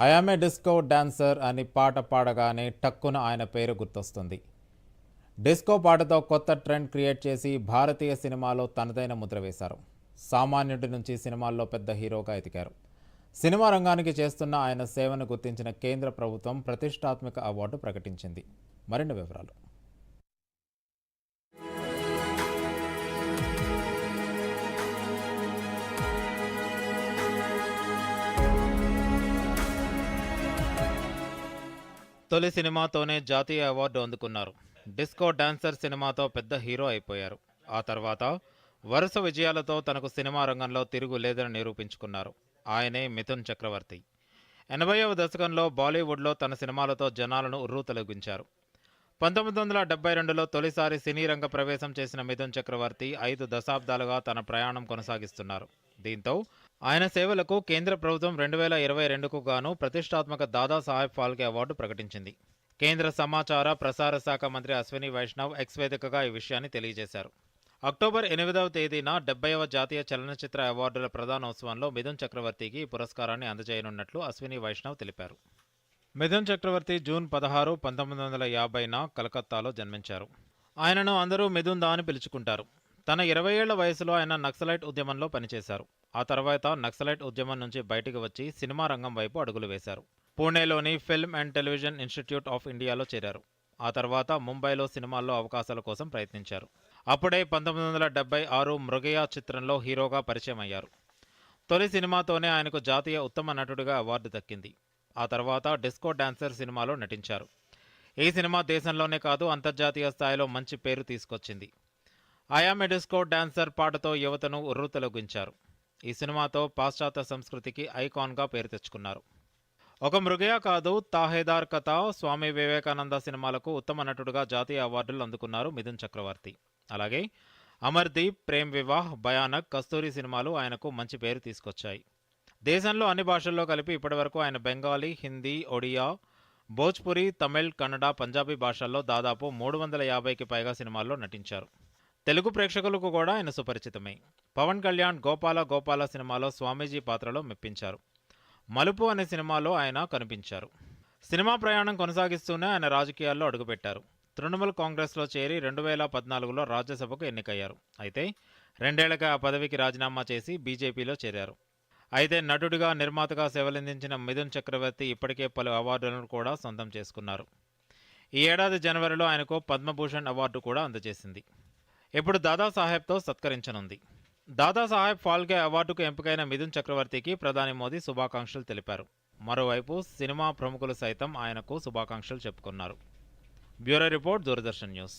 I am a disco dancer అని పాట పాడగానే టక్కున ఆయన పేరు గుర్తొస్తుంది. డిస్కో పాటతో కొత్త ట్రెండ్ క్రియేట్ చేసి భారతీయ సినిమాలో తనదైన ముద్ర వేశారు. సామాన్యుడి నుంచి సినిమాల్లో పెద్ద హీరోగా ఎదిగారు. సినిమా రంగానికి చేస్తున్న ఆయన సేవను గుర్తించిన కేంద్ర ప్రభుత్వం ప్రతిష్టాత్మక అవార్డు ప్రకటించింది. మరిన్ని వివరాలు. తొలి సినిమాతోనే జాతీయ అవార్డు అందుకున్నారు. డిస్కో డాన్సర్ సినిమాతో పెద్ద హీరో అయిపోయారు. ఆ తర్వాత వరుస విజయాలతో తనకు సినిమా రంగంలో తిరుగు లేదని నిరూపించుకున్నారు. ఆయనే మిథున్ చక్రవర్తి. ఎనభైవ దశకంలో బాలీవుడ్లో తన సినిమాలతో జనాలను ఉర్రూతలొగించారు పంతొమ్మిది వందల డెబ్బై రెండులో తొలిసారి సినీ రంగ ప్రవేశం చేసిన మిథున్ చక్రవర్తి ఐదు దశాబ్దాలుగా తన ప్రయాణం కొనసాగిస్తున్నారు. దీంతో ఆయన సేవలకు కేంద్ర ప్రభుత్వం రెండు వేల ఇరవై రెండుకు గాను ప్రతిష్టాత్మక దాదా సాహెబ్ ఫాల్కే అవార్డు ప్రకటించింది. కేంద్ర సమాచార ప్రసార శాఖ మంత్రి అశ్విని వైష్ణవ్ ఎక్స్ వేదికగా ఈ విషయాన్ని తెలియజేశారు. అక్టోబర్ ఎనిమిదవ తేదీన డెబ్బైవ జాతీయ చలనచిత్ర అవార్డుల ప్రధానోత్సవంలో మిథున్ చక్రవర్తికి ఈ పురస్కారాన్ని అందజేయనున్నట్లు అశ్విని వైష్ణవ్ తెలిపారు. మిథున్ చక్రవర్తి జూన్ పదహారు పంతొమ్మిది వందల యాభైన కలకత్తాలో జన్మించారు. ఆయనను అందరూ మిథున్ దా అని పిలుచుకుంటారు. తన ఇరవై ఏళ్ళ వయసులో ఆయన నక్సలైట్ ఉద్యమంలో పనిచేశారు. ఆ తర్వాత నక్సలైట్ ఉద్యమం నుంచి బయటికి వచ్చి సినిమా రంగం వైపు అడుగులు వేశారు. పూణేలోని film and television institute of ఇండియాలో చేరారు. ఆ తర్వాత ముంబైలో సినిమాల్లో అవకాశాల కోసం ప్రయత్నించారు. అప్పుడే పంతొమ్మిది వందల డెబ్బై ఆరు మృగయా చిత్రంలో హీరోగా పరిచయం అయ్యారు. తొలి సినిమాతోనే ఆయనకు జాతీయ ఉత్తమ నటుడిగా అవార్డు దక్కింది. ఆ తర్వాత డిస్కో డాన్సర్ సినిమాలో నటించారు. ఈ సినిమా దేశంలోనే కాదు అంతర్జాతీయ స్థాయిలో మంచి పేరు తీసుకొచ్చింది. ఐఆమ్ డిస్కో డాన్సర్ పాటతో యువతను ఉర్రుతలొగించారు. ఈ సినిమాతో పాశ్చాత్య సంస్కృతికి ఐకాన్గా పేరు తెచ్చుకున్నారు. ఒక మృగయ కాదు తాహేదార్ కథ స్వామి వివేకానంద సినిమాలకు ఉత్తమ నటుడుగా జాతీయ అవార్డులు అందుకున్నారు మిథున్ చక్రవర్తి. అలాగే అమర్దీప్ ప్రేమ్ వివాహ్ భయానక్ కస్తూరి సినిమాలు ఆయనకు మంచి పేరు తీసుకొచ్చాయి. దేశంలో అన్ని భాషల్లో కలిపి ఇప్పటివరకు ఆయన బెంగాలీ హిందీ ఒడియా భోజ్పురి తమిళ్ కన్నడ పంజాబీ భాషల్లో దాదాపు మూడు వందల యాభైకి పైగా సినిమాల్లో నటించారు. తెలుగు ప్రేక్షకులకు కూడా ఆయన సుపరిచితమే. పవన్ కళ్యాణ్ గోపాల గోపాల సినిమాలో స్వామీజీ పాత్రలో మెప్పించారు. మలుపు అనే సినిమాలో ఆయన కనిపించారు. సినిమా ప్రయాణం కొనసాగిస్తూనే ఆయన రాజకీయాల్లో అడుగుపెట్టారు. తృణమూల్ కాంగ్రెస్లో చేరి రెండు వేల పద్నాలుగులో రాజ్యసభకు ఎన్నికయ్యారు. అయితే రెండేళ్ళగా ఆ పదవికి రాజీనామా చేసి బీజేపీలో చేరారు. అయితే నటుడిగా నిర్మాతగా సేవలందించిన మిథున్ చక్రవర్తి ఇప్పటికే పలు అవార్డులను కూడా సొంతం చేసుకున్నారు. ఈ ఏడాది జనవరిలో ఆయనకు పద్మభూషణ్ అవార్డు కూడా అందజేసింది. ఇప్పుడు దాదాసాహెబ్తో సత్కరించనుంది. దాదాసాహెబ్ ఫాల్కే అవార్డుకు ఎంపికైన మిథున్ చక్రవర్తికి ప్రధాని మోదీ శుభాకాంక్షలు తెలిపారు. మరోవైపు సినిమా ప్రముఖులు సైతం ఆయనకు శుభాకాంక్షలు చెప్పుకున్నారు. Bureau report Doordarshan news.